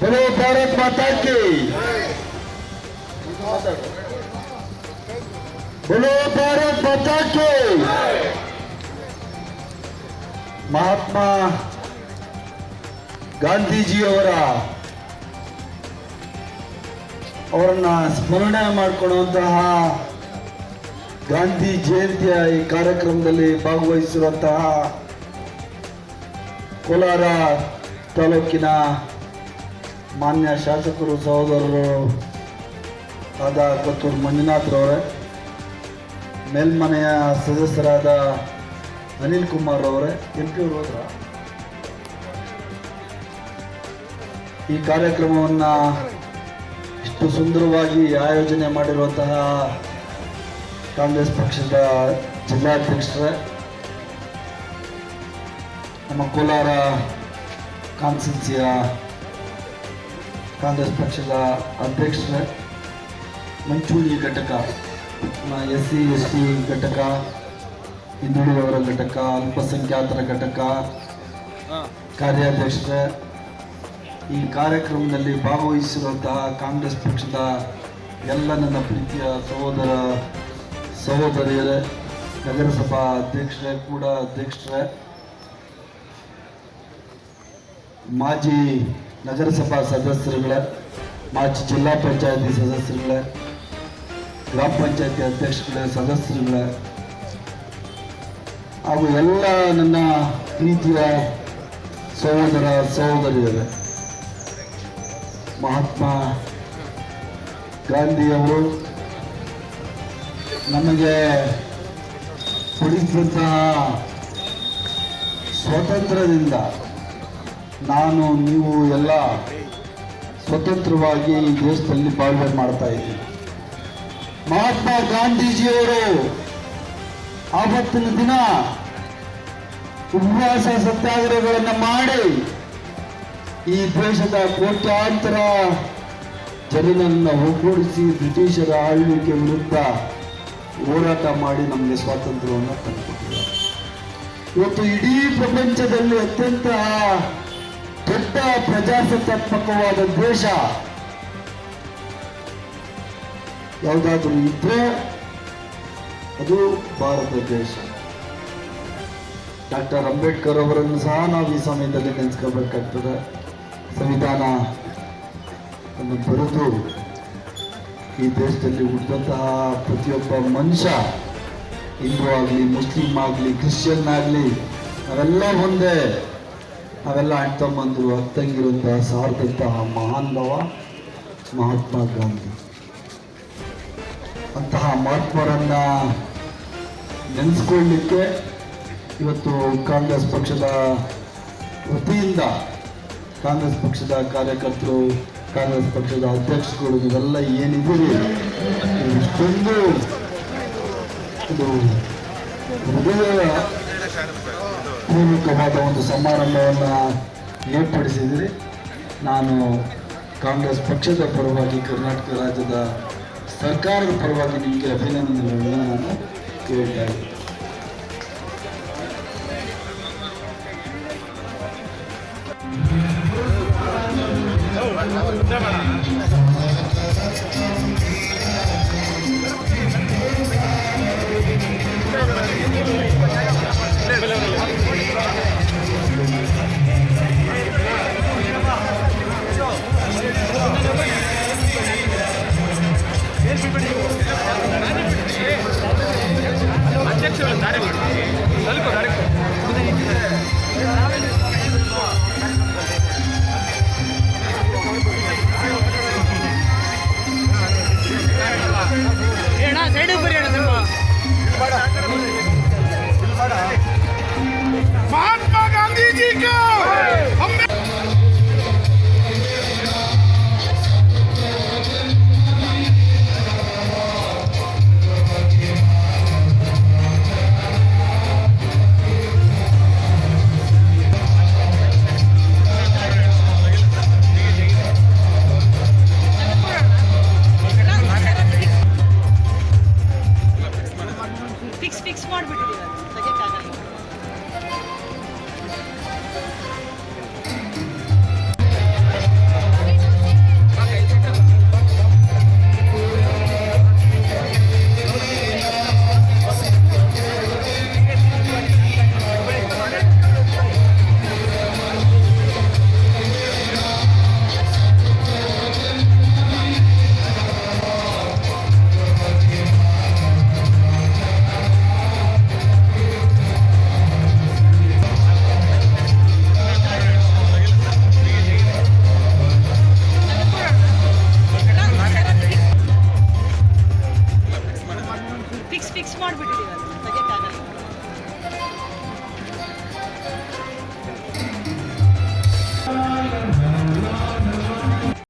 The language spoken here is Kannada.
बोलो भारत माता की बोलो भारत माता की ಮಹಾತ್ಮ ಗಾಂಧೀಜಿಯವರ ಅವರನ್ನ ಸ್ಮರಣೆ ಮಾಡಿಕೊಳ್ಳುವಂತಹ ಗಾಂಧಿ ಜಯಂತಿಯ ಈ ಕಾರ್ಯಕ್ರಮದಲ್ಲಿ ಭಾಗವಹಿಸಿರುವಂತಹ ಕೋಲಾರ ತಾಲೂಕಿನ ಮಾನ್ಯ ಶಾಸಕರು, ಸಹೋದರರು ಆದ ಕೊತ್ತೂರು ಮಂಜುನಾಥ್ರವರೇ ಮೇಲ್ಮನೆಯ ಸದಸ್ಯರಾದ ಅನಿಲ್ ಕುಮಾರ್ ಅವರೇ ಎಂ ಪಿ ಈ ಕಾರ್ಯಕ್ರಮವನ್ನು ಇಷ್ಟು ಸುಂದರವಾಗಿ ಆಯೋಜನೆ ಮಾಡಿರುವಂತಹ ಕಾಂಗ್ರೆಸ್ ಪಕ್ಷದ ಜಿಲ್ಲಾಧ್ಯಕ್ಷರೇ, ನಮ್ಮ ಕೋಲಾರ ಕಾನ್ಸ್ಟಿಟ್ಯೂನ್ಸಿಯ ಕಾಂಗ್ರೆಸ್ ಪಕ್ಷದ ಅಧ್ಯಕ್ಷರೇ ಮಂಚೂಳಿ ಘಟಕ ಎಸ್ ಸಿ ಎಸ್ ಟಿ ಘಟಕ ಹಿಂದುಳಿದವರ ಘಟಕ ಅಲ್ಪಸಂಖ್ಯಾತರ ಘಟಕ ಕಾರ್ಯಾಧ್ಯಕ್ಷರೇ ಈ ಕಾರ್ಯಕ್ರಮದಲ್ಲಿ ಭಾಗವಹಿಸಿರುವಂತಹ ಕಾಂಗ್ರೆಸ್ ಪಕ್ಷದ ಎಲ್ಲ ನನ್ನ ಪ್ರೀತಿಯ ಸಹೋದರ ಸಹೋದರಿಯರೇ ನಗರಸಭಾ ಅಧ್ಯಕ್ಷರೇ ಕೂಡ ಅಧ್ಯಕ್ಷರೇ ಮಾಜಿ ನಗರಸಭಾ ಸದಸ್ಯರುಗಳೇ, ಮಾಜಿ ಜಿಲ್ಲಾ ಪಂಚಾಯತಿ ಸದಸ್ಯರುಗಳೇ, ಗ್ರಾಮ ಪಂಚಾಯತಿ ಅಧ್ಯಕ್ಷರುಗಳೇ ಸದಸ್ಯರುಗಳೇ ಹಾಗೂ ಎಲ್ಲ ನನ್ನ ಪ್ರೀತಿಯ ಸಹೋದರ ಸಹೋದರಿಯರೇ, ಮಹಾತ್ಮ ಗಾಂಧಿಯವರು ನಮಗೆ ಕೊಡಿಸಿದಂತಹ ಸ್ವಾತಂತ್ರ್ಯದಿಂದ ನಾನು, ನೀವು ಎಲ್ಲ ಸ್ವತಂತ್ರವಾಗಿ ಈ ದೇಶದಲ್ಲಿ ಬಾಳ್ವೆ ಮಾಡ್ತಾ ಇದ್ದೀವಿ ಮಹಾತ್ಮ ಗಾಂಧೀಜಿಯವರು ಆವತ್ತಿನ ದಿನ ಉಪವಾಸ ಸತ್ಯಾಗ್ರಹಗಳನ್ನು ಮಾಡಿ ಈ ದೇಶದ ಕೋಟ್ಯಾಂತರ ಜನರನ್ನು ಒಗ್ಗೂಡಿಸಿ ಬ್ರಿಟಿಷರ ಆಳ್ವಿಕೆ ವಿರುದ್ಧ ಹೋರಾಟ ಮಾಡಿ ನಮಗೆ ಸ್ವಾತಂತ್ರ್ಯವನ್ನು ತಂದುಕೊಟ್ಟಿದ್ದಾರೆ. ಇವತ್ತು ಇಡೀ ಪ್ರಪಂಚದಲ್ಲಿ ಅತ್ಯಂತ ದೊಡ್ಡ ಪ್ರಜಾಸತ್ತಾತ್ಮಕವಾದ ದೇಶ ಯಾವುದಾದ್ರೂ ಇದ್ರೆ ಅದು ಭಾರತ ದೇಶ. ಡಾಕ್ಟರ್ ಅಂಬೇಡ್ಕರ್ ಅವರನ್ನು ಸಹ ನಾವು ಈ ಸಮಯದಲ್ಲಿ ನೆನೆಸ್ಕೋಬೇಕಾಗ್ತದೆ. ಸಂವಿಧಾನ ಬರೆದು ಈ ದೇಶದಲ್ಲಿ ಹುಟ್ಟಿದಂತಹ ಪ್ರತಿಯೊಬ್ಬ ಮನುಷ್ಯ ಹಿಂದೂ ಆಗಲಿ, ಮುಸ್ಲಿಂ ಆಗಲಿ, ಕ್ರಿಶ್ಚಿಯನ್ ಆಗಲಿ ನಾವೆಲ್ಲ ಒಂದೇ ನಾವೆಲ್ಲ ಅಣ್ತಮ್ಮಂದರು ಅತ್ತಂಗಿರುವಂತಹ ಸಾರದಂತಹ ಮಹಾನ್ ಮಹಾತ್ಮ ಗಾಂಧಿ. ಅಂತಹ ಮಹಾತ್ಮರನ್ನ ನೆನೆಸ್ಕೊಳ್ಳಿಕ್ಕೆ ಇವತ್ತು ಕಾಂಗ್ರೆಸ್ ಪಕ್ಷದ ವತಿಯಿಂದ ಕಾಂಗ್ರೆಸ್ ಪಕ್ಷದ ಕಾರ್ಯಕರ್ತರು, ಕಾಂಗ್ರೆಸ್ ಪಕ್ಷದ ಅಧ್ಯಕ್ಷಗಳು ಇವೆಲ್ಲ ಏನಿದ್ದೀರಿ ಇಷ್ಟೊಂದು ಇದು ಹೃದಯ ಪೂರ್ವಕವಾದ ಒಂದು ಸಮಾರಂಭವನ್ನು ಏರ್ಪಡಿಸಿದರೆ ನಾನು ಕಾಂಗ್ರೆಸ್ ಪಕ್ಷದ ಪರವಾಗಿ ಕರ್ನಾಟಕ ರಾಜ್ಯದ ಸರ್ಕಾರದ ಪರವಾಗಿ ನಿಮಗೆ ಅಭಿನಂದನೆಗಳನ್ನು ನಾನು ಕೇಳ್ತಾ. 快点 fix fix more, তো ಫಿಕ್ಸ್ ಮಾಡಿಬಿಟ್ಟಿದ್ದೀವಲ್ಲ